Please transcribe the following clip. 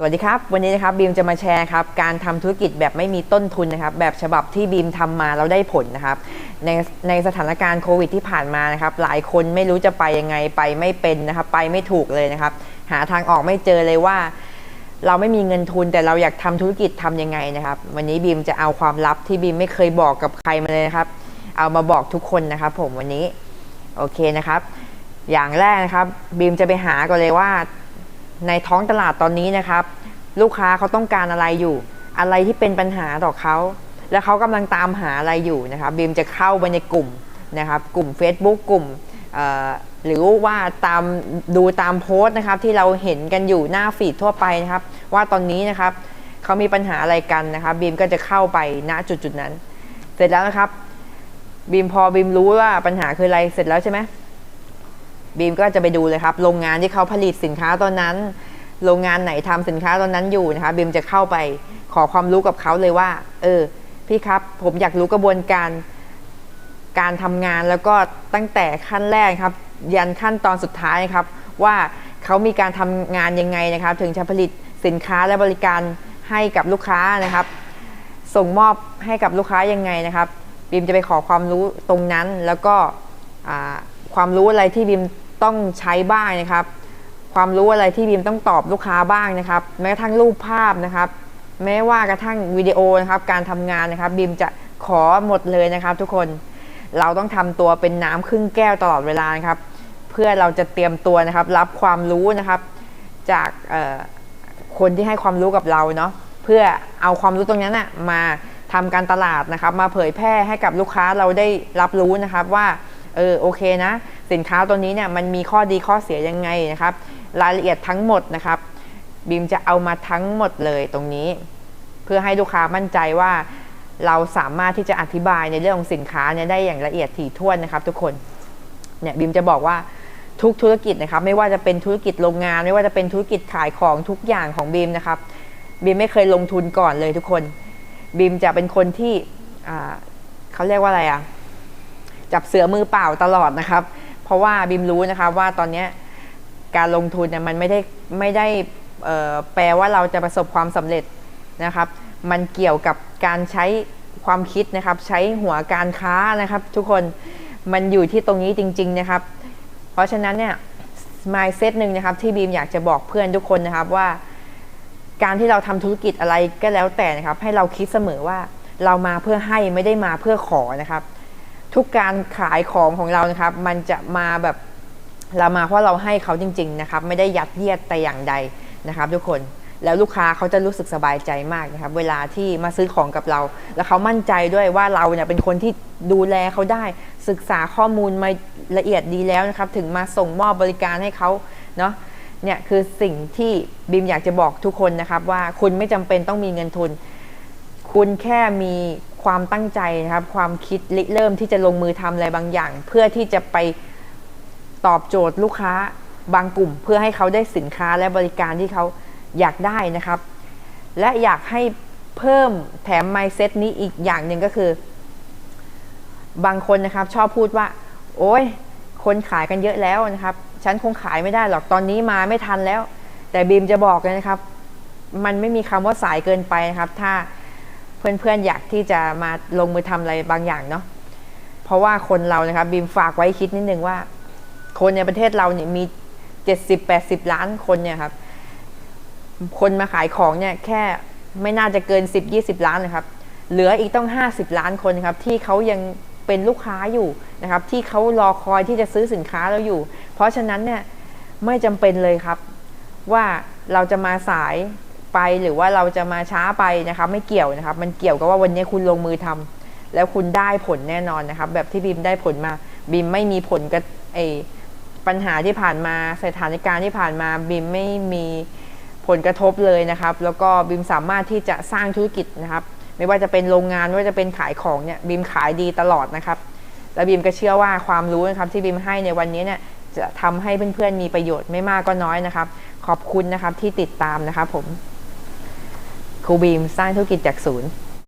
สวัสดีครับ วันนี้นะครับบีมจะมาแชร์ครับการทำธุรกิจแบบไม่มีต้นทุนนะครับ แบบฉบับที่บีมทำมาแล้วได้ผลนะครับ ในในสถานการณ์โควิดที่ผ่านมานะครับ หลายคนไม่รู้จะไปยังไงไปไม่เป็นนะครับ ไปไม่ถูกเลยนะครับ หาทางออกไม่เจอเลยว่า เราไม่มีเงินทุนแต่เราอยากทำธุรกิจทำยังไงนะครับ วันนี้บีมจะเอาความลับที่บีมไม่เคยบอกกับใครมาเลยนะครับ เอามาบอกทุกคนนะครับ ผมวันนี้โอเคนะครับ อย่างแรกนะครับบีมจะไปหาก่อนเลยว่า ในท้องตลาดตอนนี้นะครับ ลูกค้าเขาต้องการอะไรอยู่ อะไรที่เป็นปัญหาต่อเขา และเขากำลังตามหาอะไรอยู่นะครับบีมจะเข้าไปในกลุ่มนะครับกลุ่ม Facebook กลุ่มหรือว่าตามดูตามโพสต์นะครับที่เราเห็นกันอยู่หน้าฟีดทั่วไปนะครับ ว่าตอนนี้นะครับเขามีปัญหาอะไรกันนะครับบีมก็จะเข้าไปณจุดจุดนั้น เสร็จแล้วนะครับบีมพอบีมรู้ว่าปัญหาคืออะไรเสร็จแล้วใช่ไหม บีมก็จะไปดูเลยครับ โรงงานที่เขาผลิตสินค้าตอนนั้น โรงงานไหนทำสินค้าตอนนั้นอยู่นะคะบีมจะเข้าไปขอความรู้กับเขาเลยว่า เออ พี่ครับ ผมอยากรู้กระบวนการการทำงานแล้วก็ตั้งแต่ขั้นแรกครับ ยันขั้นตอนสุดท้ายครับ ว่าเขามีการทำงานยังไงนะครับ ถึงจะผลิตสินค้าและบริการให้กับลูกค้านะครับ ส่งมอบให้กับลูกค้ายังไงนะครับบีมจะไปขอความรู้ตรงนั้นแล้วก็ความรู้อะไรที่บีม ต้องใช้บ้างนะครับ ความรู้อะไรที่บีมต้องตอบลูกค้าบ้างนะครับ แม้กระทั่งรูปภาพนะครับ แม้ว่ากระทั่งวิดีโอนะครับ การทำงานนะครับบีมจะขอหมดเลยนะครับ ทุกคนเราต้องทำตัวเป็นน้ำครึ่งแก้วตลอดเวลานะครับ เพื่อเราจะเตรียมตัวนะครับ รับความรู้นะครับ จากคนที่ให้ความรู้กับเราเนาะเพื่อเอาความรู้ตรงนั้นนะมาทำการตลาดนะครับ มาเผยแพร่ให้กับลูกค้าเราได้รับรู้นะครับว่าเออโอเคนะ สินค้าตัวนี้เนี่ยมันมีข้อดีข้อเสียยังไงนะครับ รายละเอียดทั้งหมดนะครับบีมจะเอามาทั้งหมดเลยตรงนี้ เพื่อให้ลูกค้ามั่นใจว่า เราสามารถที่จะอธิบายในเรื่องของสินค้าเนี่ยได้อย่างละเอียดถี่ถ้วนนะครับ ทุกคนเนี่ยบีมจะบอกว่าทุกธุรกิจนะครับ ไม่ว่าจะเป็นธุรกิจโรงงาน ไม่ว่าจะเป็นธุรกิจขายของทุกอย่างของบีมนะครับบีมไม่เคยลงทุนก่อนเลยทุกคนบีมจะเป็นคนที่เขาเรียกว่าอะไรอะจับเสือมือเปล่าตลอดนะครับ เพราะว่าบีมรู้นะครับว่าตอนนี้การลงทุนเนี่ยมันไม่ได้ไม่ได้แปลว่าเราจะประสบความสำเร็จนะครับ มันเกี่ยวกับการใช้ความคิดนะครับ ใช้หัวการค้านะครับ ทุกคนมันอยู่ที่ตรงนี้จริง ๆนะครับ เพราะฉะนั้นเนี่ย mindset หนึ่งนะครับ ที่บีมอยากจะบอกเพื่อนทุกคนนะครับว่า การที่เราทำธุรกิจอะไรก็แล้วแต่นะครับ ให้เราคิดเสมอว่าเรามาเพื่อให้ไม่ได้มาเพื่อขอนะครับ ทุกการขายของของเรานะครับ มันจะมาแบบเรามาเพราะเราให้เขาจริง ๆ นะครับ ไม่ได้ยัดเยียดแต่อย่างใดนะครับ ทุกคนแล้วลูกค้าเขาจะรู้สึกสบายใจมากนะครับ เวลาที่มาซื้อของกับเรา แล้วเขามั่นใจด้วยว่าเราเนี่ยเป็นคนที่ดูแลเขาได้ ศึกษาข้อมูลมาละเอียดดีแล้วนะครับ ถึงมาส่งมอบบริการให้เขาเนาะเนี่ยคือสิ่งที่บีมอยากจะบอกทุกคนนะครับ ว่าคุณไม่จำเป็นต้องมีเงินทุน คุณแค่มี ความตั้งใจนะครับ ความคิดริเริ่มที่จะลงมือทำอะไรบางอย่าง เพื่อที่จะไปตอบโจทย์ลูกค้าบางกลุ่ม เพื่อให้เขาได้สินค้าและบริการที่เขาอยากได้นะครับ และอยากให้เพิ่มแถม mindset นี้อีกอย่างหนึ่งก็คือ บางคนนะครับชอบพูดว่า โอ้ยคนขายกันเยอะแล้วนะครับ ฉันคงขายไม่ได้หรอกตอนนี้มาไม่ทันแล้ว แต่บีมจะบอกเลยนะครับ มันไม่มีคำว่าสายเกินไปนะครับ ถ้า เพื่อนๆอยากที่จะมาลงมือทำอะไรบางอย่างเนาะเพราะว่าคนเรานะครับบีมฝากไว้คิดนิดนึงว่า คนในประเทศเราเนี่ยมี70-80ล้านคนเนี่ยครับ คนมาขายของเนี่ยแค่ไม่น่าจะเกิน10-20ล้านนะครับ เหลืออีกต้อง50ล้านคนครับ ที่เขายังเป็นลูกค้าอยู่นะครับ ที่เขารอคอยที่จะซื้อสินค้าเราอยู่ เพราะฉะนั้นเนี่ยไม่จำเป็นเลยครับ ว่าเราจะมาสาย ไปหรือว่าเราจะมาช้าไปนะครับไม่เกี่ยวนะครับ มันเกี่ยวกับว่าวันนี้คุณลงมือทำแล้วคุณได้ผลแน่นอนนะครับ แบบที่บีมได้ผลมาบีมไม่มีผลกับไอปัญหาที่ผ่านมาสถานการณ์ที่ผ่านมาบิมไม่มีผลกระทบเลยนะครับ แล้วก็บิมสามารถที่จะสร้างธุรกิจนะครับ ไม่ว่าจะเป็นโรงงานไม่ว่าจะเป็นขายของเนี่ยบิมขายดีตลอดนะครับ แล้วบิมก็เชื่อว่าความรู้นะครับที่บิมให้ในวันนี้เนี่ยจะทำให้เพื่อนๆมีประโยชน์ไม่มากก็น้อยนะครับ ขอบคุณนะครับที่ติดตามนะครับผม ครูบีมสร้างธุรกิจจากศูนย์